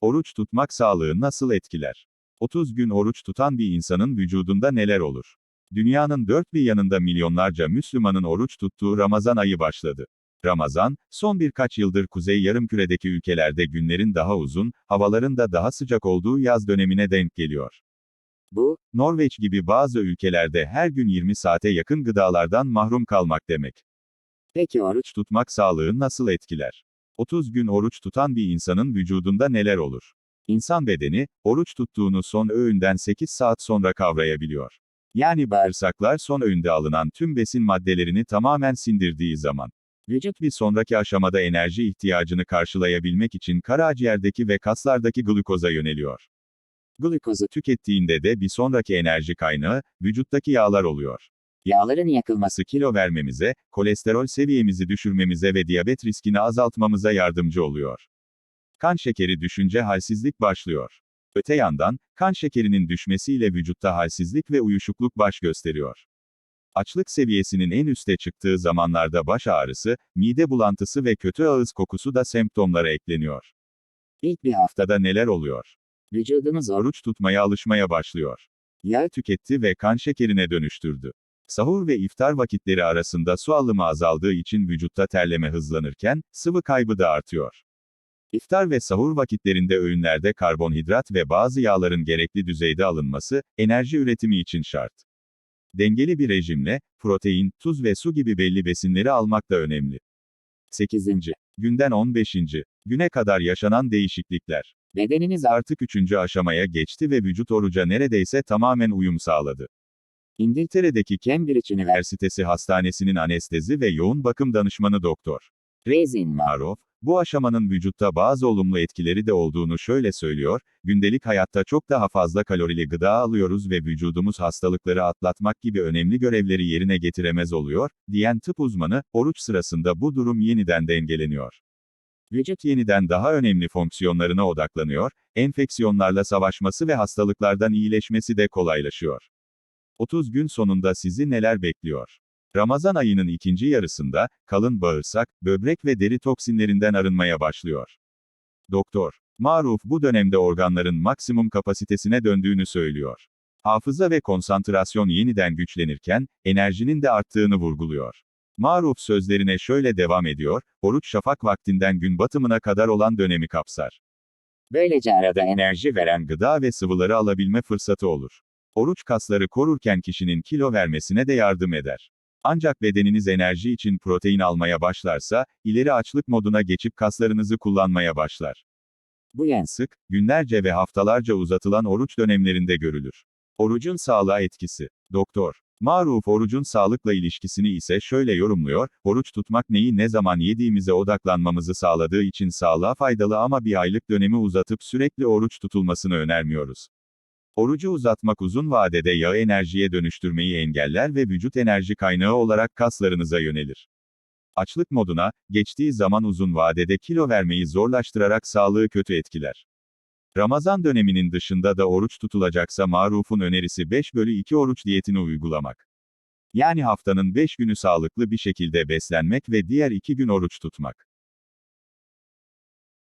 Oruç tutmak sağlığı nasıl etkiler? 30 gün oruç tutan bir insanın vücudunda neler olur? Dünyanın dört bir yanında milyonlarca Müslümanın oruç tuttuğu Ramazan ayı başladı. Ramazan, son birkaç yıldır kuzey yarımküredeki ülkelerde günlerin daha uzun, havaların da daha sıcak olduğu yaz dönemine denk geliyor. Bu, Norveç gibi bazı ülkelerde her gün 20 saate yakın gıdalardan mahrum kalmak demek. Peki oruç tutmak sağlığı nasıl etkiler? 30 gün oruç tutan bir insanın vücudunda neler olur? İnsan bedeni, oruç tuttuğunu son öğünden 8 saat sonra kavrayabiliyor. Yani bağırsaklar son öğünde alınan tüm besin maddelerini tamamen sindirdiği zaman. Vücut bir sonraki aşamada enerji ihtiyacını karşılayabilmek için karaciğerdeki ve kaslardaki glukoza yöneliyor. Glukozu tükettiğinde de bir sonraki enerji kaynağı, vücuttaki yağlar oluyor. Yağların yakılması kilo vermemize, kolesterol seviyemizi düşürmemize ve diyabet riskini azaltmamıza yardımcı oluyor. Kan şekeri düşünce halsizlik başlıyor. Öte yandan, kan şekerinin düşmesiyle vücutta halsizlik ve uyuşukluk baş gösteriyor. Açlık seviyesinin en üste çıktığı zamanlarda baş ağrısı, mide bulantısı ve kötü ağız kokusu da semptomlara ekleniyor. İlk bir haftada neler oluyor? Vücudunuz oruç tutmaya alışmaya başlıyor. Yağ tüketti ve kan şekerine dönüştürdü. Sahur ve iftar vakitleri arasında su alımı azaldığı için vücutta terleme hızlanırken, sıvı kaybı da artıyor. İftar ve sahur vakitlerinde öğünlerde karbonhidrat ve bazı yağların gerekli düzeyde alınması, enerji üretimi için şart. Dengeli bir rejimle, protein, tuz ve su gibi belli besinleri almak da önemli. 8. Günden 15. Güne kadar yaşanan değişiklikler. Bedeniniz artık 3. aşamaya geçti ve vücut oruca neredeyse tamamen uyum sağladı. İngiltere'deki Cambridge Üniversitesi Hastanesi'nin anestezi ve yoğun bakım danışmanı doktor. Rezin Marov, bu aşamanın vücutta bazı olumlu etkileri de olduğunu şöyle söylüyor, gündelik hayatta çok daha fazla kalorili gıda alıyoruz ve vücudumuz hastalıkları atlatmak gibi önemli görevleri yerine getiremez oluyor, diyen tıp uzmanı, oruç sırasında bu durum yeniden dengeleniyor. Vücut yeniden daha önemli fonksiyonlarına odaklanıyor, enfeksiyonlarla savaşması ve hastalıklardan iyileşmesi de kolaylaşıyor. 30 gün sonunda sizi neler bekliyor? Ramazan ayının ikinci yarısında, kalın bağırsak, böbrek ve deri toksinlerinden arınmaya başlıyor. Doktor Maruf bu dönemde organların maksimum kapasitesine döndüğünü söylüyor. Hafıza ve konsantrasyon yeniden güçlenirken, enerjinin de arttığını vurguluyor. Maruf sözlerine şöyle devam ediyor, oruç şafak vaktinden gün batımına kadar olan dönemi kapsar. Böylece arada enerji veren gıda ve sıvıları alabilme fırsatı olur. Oruç kasları korurken kişinin kilo vermesine de yardım eder. Ancak bedeniniz enerji için protein almaya başlarsa, ileri açlık moduna geçip kaslarınızı kullanmaya başlar. Bu en sık, günlerce ve haftalarca uzatılan oruç dönemlerinde görülür. Orucun sağlığa etkisi. Doktor. Maruf orucun sağlıkla ilişkisini ise şöyle yorumluyor, oruç tutmak neyi ne zaman yediğimize odaklanmamızı sağladığı için sağlığa faydalı ama bir aylık dönemi uzatıp sürekli oruç tutulmasını önermiyoruz. Orucu uzatmak uzun vadede yağı enerjiye dönüştürmeyi engeller ve vücut enerji kaynağı olarak kaslarınıza yönelir. Açlık moduna, geçtiği zaman uzun vadede kilo vermeyi zorlaştırarak sağlığı kötü etkiler. Ramazan döneminin dışında da oruç tutulacaksa Maruf'un önerisi 5 bölü 2 oruç diyetini uygulamak. Yani haftanın 5 günü sağlıklı bir şekilde beslenmek ve diğer 2 gün oruç tutmak.